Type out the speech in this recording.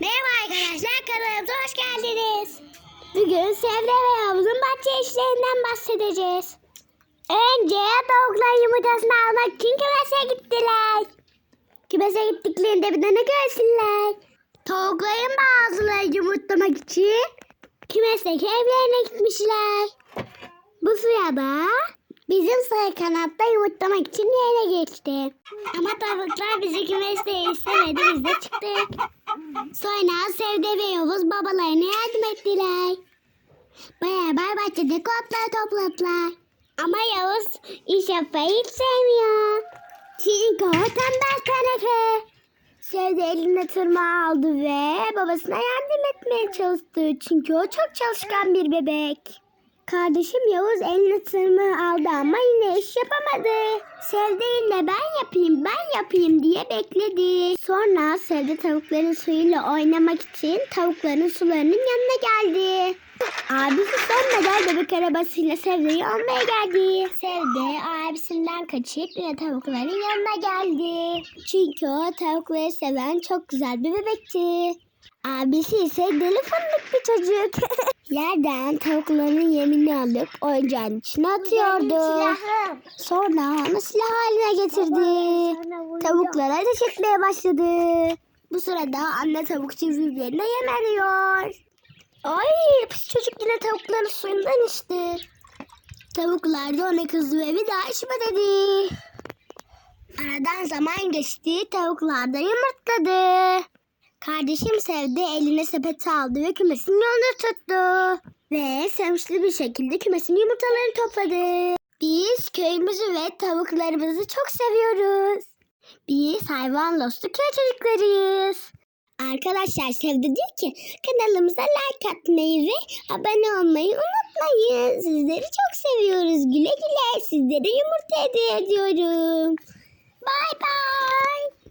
Merhaba arkadaşlar kanalımıza hoş geldiniz. Bugün Sevde ve Havuz'un bahçe işlerinden bahsedeceğiz. Önce tavuklar yumurtasını almak için kümese gittiler. Kümese gittiklerinde bir de ne görsünler. Tavukların bazıları yumurtlamak için kümesteki evlerine gitmişler. Bu sırada bizim sarı kanatta yumurtlamak için yerine geçti. Ama tavuklar bizi kümeste istemedi biz de çıktık. Sonra Sevde ve Yavuz babalarına yardım ettiler. Beraber bahçede kotlar topladılar. Ama Yavuz iş yapmayı hiç sevmiyor. Çünkü o tembel teneke. Sevde eline tırmağı aldı ve babasına yardım etmeye çalıştı. Çünkü o çok çalışkan bir bebek. Kardeşim Yavuz eline tırmığı aldı ama yine iş yapamadı. Sevde yine ben yapayım ben yapayım diye bekledi. Sonra Sevde tavukların suyuyla oynamak için tavukların sularının yanına geldi. Abisi sonradan bebek arabasıyla Sevde'yi almaya geldi. Sevde abisinden kaçıp yine tavukların yanına geldi. Çünkü o tavukları seven çok güzel bir bebekti. Abisi ise deli fındık bir çocuk. Yerden tavukların yemini alıp oyuncağın içine atıyordu. Sonra onu silah haline getirdi. Tavuklara ateş etmeye başladı. Bu sırada anne tavuk birbirlerine yem arıyor. Ay pis çocuk yine tavukların suyundan içti. Tavuklar da ona kızdı ve bir daha içme dedi. Aradan zaman geçti. Tavuklar da yumurtladı. Kardeşim sevdi eline sepeti aldı ve kümesin yolunu tuttu. Ve sevinçli bir şekilde kümesin yumurtalarını topladı. Biz köyümüzü ve tavuklarımızı çok seviyoruz. Biz hayvan dostu köy çocuklarıyız. Arkadaşlar Sevdi diyor ki kanalımıza like atmayı ve abone olmayı unutmayın. Sizleri çok seviyoruz. Güle güle sizlere yumurta hediye ediyorum. Bye bye.